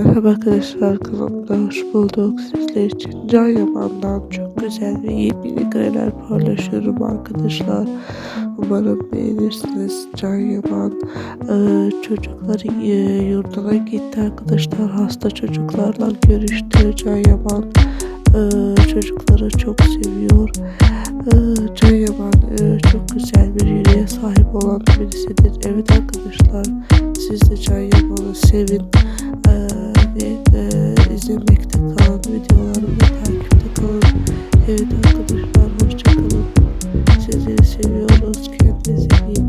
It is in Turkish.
Merhaba arkadaşlar kanalımda hoş bulduk. Sizler için Can Yaman'dan çok güzel ve yeni kareler paylaşıyorum arkadaşlar. Umarım beğenirsiniz. Can Yaman e, çocukları e, yurduna gitti arkadaşlar. Hasta çocuklarla görüştü. Can Yaman e, çocukları çok seviyor. E, Can Yaman e, çok güzel bir yüreğe sahip olan birisidir. Evet arkadaşlar siz de Can Yaman'ı sevin. Ee, beni e, izlemekte takipte kalın. Evet arkadaşlar hoşçakalın. Sizleri seviyoruz. Kendinize iyi